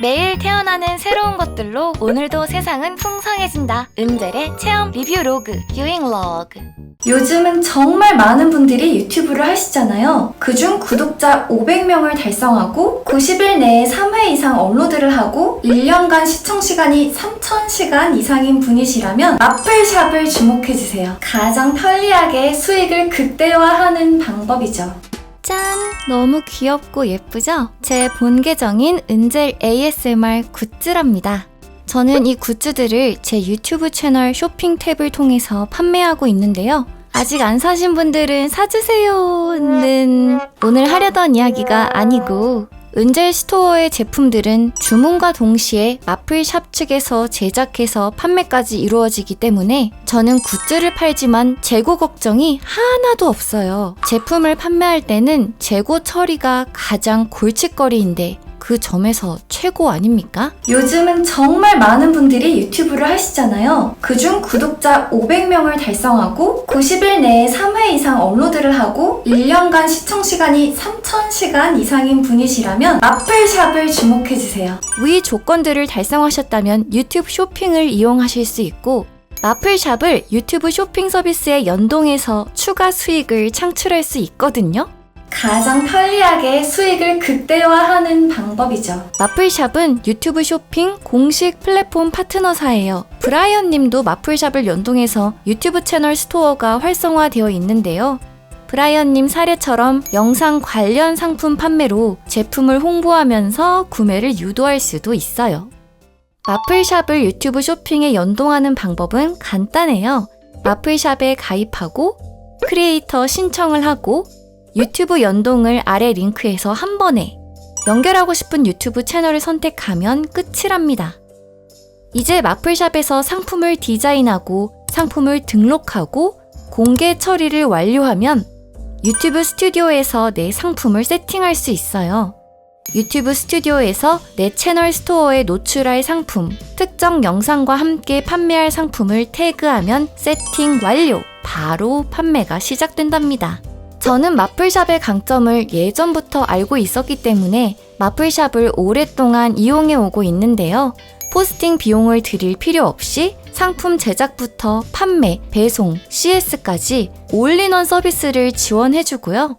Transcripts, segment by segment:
매일 태어나는 새로운 것들로 오늘도 세상은 풍성해진다. 은젤의 체험 리뷰 로그, 유잉 로그. 요즘은 정말 많은 분들이 유튜브를 하시잖아요. 그중 구독자 500명을 달성하고 90일 내에 3회 이상 업로드를 하고 1년간 시청 시간이 3000시간 이상인 분이시라면 마플샵을 주목해주세요. 가장 편리하게 수익을 극대화하는 방법이죠. 짠! 너무 귀엽고 예쁘죠? 제 본 계정인 은젤 ASMR 굿즈랍니다. 저는 이 굿즈들을 제 유튜브 채널 쇼핑 탭을 통해서 판매하고 있는데요. 아직 안 사신 분들은 사주세요는 오늘 하려던 이야기가 아니고 은젤 스토어의 제품들은 주문과 동시에 마플샵 측에서 제작해서 판매까지 이루어지기 때문에 저는 굿즈를 팔지만 재고 걱정이 하나도 없어요. 제품을 판매할 때는 재고 처리가 가장 골칫거리인데 그 점에서 최고 아닙니까? 요즘은 정말 많은 분들이 유튜브를 하시잖아요. 그중 구독자 500명을 달성하고 90일 내에 3회 이상 업로드를 하고 1년간 시청 시간이 3000시간 이상인 분이시라면 마플샵을 주목해주세요. 위 조건들을 달성하셨다면 유튜브 쇼핑을 이용하실 수 있고 마플샵을 유튜브 쇼핑 서비스에 연동해서 추가 수익을 창출할 수 있거든요. 가장 편리하게 수익을 극대화하는 방법이죠. 마플샵은 유튜브 쇼핑 공식 플랫폼 파트너사예요. 브라이언 님도 마플샵을 연동해서 유튜브 채널 스토어가 활성화되어 있는데요. 브라이언 님 사례처럼 영상 관련 상품 판매로 제품을 홍보하면서 구매를 유도할 수도 있어요. 마플샵을 유튜브 쇼핑에 연동하는 방법은 간단해요. 마플샵에 가입하고 크리에이터 신청을 하고 유튜브 연동을 아래 링크에서 한 번에 연결하고 싶은 유튜브 채널을 선택하면 끝이랍니다. 이제 마플샵에서 상품을 디자인하고 상품을 등록하고 공개 처리를 완료하면 유튜브 스튜디오에서 내 상품을 세팅할 수 있어요. 유튜브 스튜디오에서 내 채널 스토어에 노출할 상품, 특정 영상과 함께 판매할 상품을 태그하면 세팅 완료! 바로 판매가 시작된답니다. 저는 마플샵의 강점을 예전부터 알고 있었기 때문에 마플샵을 오랫동안 이용해 오고 있는데요. 포스팅 비용을 들일 필요 없이 상품 제작부터 판매, 배송, CS까지 올인원 서비스를 지원해주고요.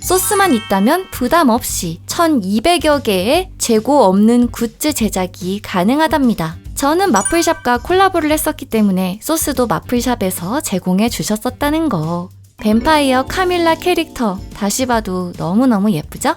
소스만 있다면 부담 없이 1200여 개의 재고 없는 굿즈 제작이 가능하답니다. 저는 마플샵과 콜라보를 했었기 때문에 소스도 마플샵에서 제공해 주셨었다는 거. 뱀파이어 카밀라 캐릭터 다시 봐도 너무너무 예쁘죠?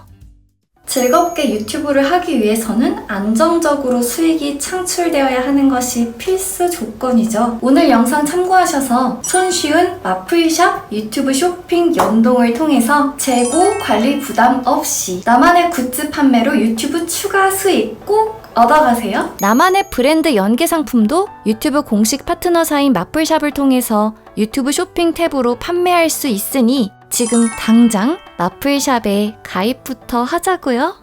즐겁게 유튜브를 하기 위해서는 안정적으로 수익이 창출되어야 하는 것이 필수 조건이죠. 오늘 영상 참고하셔서 손쉬운 마플샵 유튜브 쇼핑 연동을 통해서 재고 관리 부담 없이 나만의 굿즈 판매로 유튜브 추가 수익 꼭 얻어가세요. 나만의 브랜드 연계 상품도 유튜브 공식 파트너사인 마플샵을 통해서 유튜브 쇼핑 탭으로 판매할 수 있으니 지금 당장 마플샵에 가입부터 하자고요.